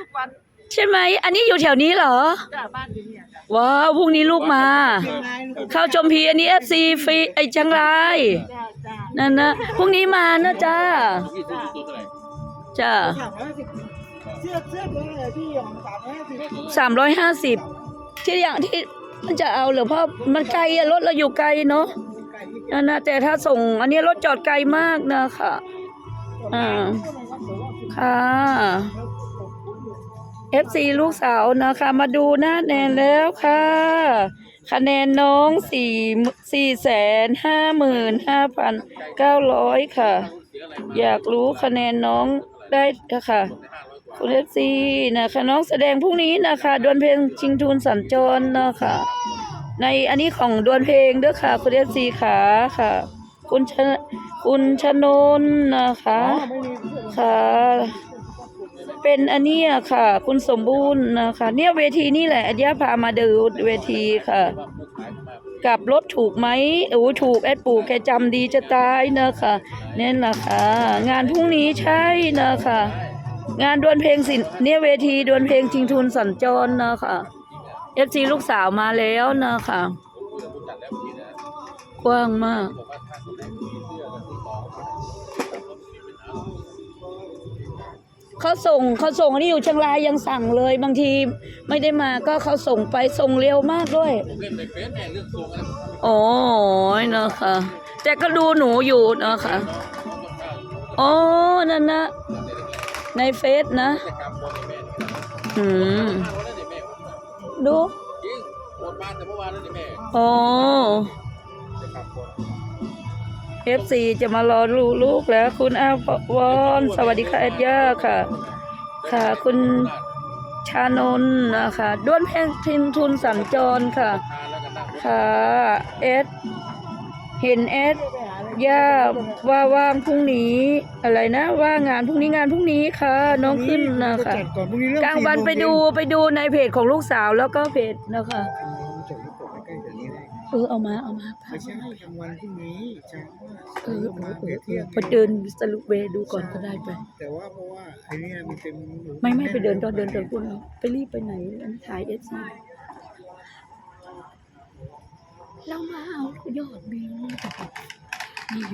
ทุกวันใช่ไหม อันนี้อยู่แถวนี้เหรอ จ้าบ้านอยู่เนี่ยจ้ะว้าวพรุ่งนี้ลูกมา เข้าชมพีอันนี้เอฟซีฟรีไอจังไรายจ้าจ้านั่นนะพรุ่งนี้มานะจ้าพี่ซื้อตัวเท่าไหร่จ้าสามร้อยห้าสิบเสื้อเสื้อตัวไหนพี่ของสามร้อยห้าสิบสามร้อยห้าสิบที่อย่างที่มันจะเอาเหรือเพราะมันไกลอะรถเราอยู่ไกลเนาะไก่ที่นั่นนะแต่ถ้าส่ง อันนี้รถจอดไกลมากนะค่ะอ่าค่ะ FC ลูกสาวนะคะ มาดูหน้าแนนแล้วค่ะ คะแนนน้องสี่สี่แสนห้าหมื่นห้าพันเก้าร้อยค่ะ อยากรู้คะแนนน้องได้ค่ะคุณเอฟซีนะคะน้องแสดงพรุ่งนี้นะคะดวลเพลงชิงทุนสัญจรนะคะ ในอันนี้ของดวลเพลงเด้อค่ะ คุณเอฟซีขาค่ะ คุณชนคุณชนนนะคะค่ะ เป็นอันเนี้ยค่ะ คุณสมบูรณ์นะคะ เนี่ยเวทีนี่แหละอันเนี้ยพามาดูเวทีค่ะ กับรถถูกไหมโอ้ถูกแอดปู่แกจำดีจะตายนะคะเนี่ยนะคะ งานพรุ่งนี้ใช่นะคะ งานดวลเพลงสินเนี่ยเวทีดวลเพลงชิงทุนสัญจรนะคะเอฟซีลูกสาวมาแล้วนะคะ กว้างมาก เขาส่งเขาส่งอันนี้อยู่เชียงรายยังสั่งเลย บางทีไม่ได้มาก็เขาส่งไปส่งเร็วมากด้วยผมเล่นในเฟซแม่เรื่องทรงอะไรโอ้ยนะคะแต่ก็ดูหนูอยู่นะคะอ๋อนั่นนะในเฟซนะแต่กรรมบนในแม่อืมห้าร้อยแล้วในแม่ดูจริงโอนมาแต่เมื่อวานแล้วในแม่อ๋อ แต่กรรมบน เอฟซีจะมารอลูลูกแล้ว คุณอาววอนสวัสดีค่ะเอ็ดย่าค่ะ ค่ะ คุณชานนท์นะคะด้วนเพลงทินทุนสัญจรค่ะทานแล้วกันนั่งค่ะเอสเห็นเอสย่าว่าว่างพรุ่งนี้ อะไรนะ ว่างานพรุ่งนี้งานพรุ่งนี้ค่ะ น้องขึ้นนะคะจัดก่อนพรุ่งนี้เริ่มกลางวันไปดูไปดูในเพจของลูกสาวแล้วก็เพจนะคะ เลยเออเอามาเอามาพาไม่ใช่กลางวันพรุ่งนี้เช้าเออเออเออเอเที่อยไปเดินสรุปเวย์ดูก่อนก็ได้ไป แต่ว่าเพราะว่าไอ้เนี่ยมันเป็นไม่ไม่ไปเดินตอนเดินตอนคุณเอาไปรีบไปไหนอันถ่ายเอฟซีเรามาเอายอดวิวนี่อยู่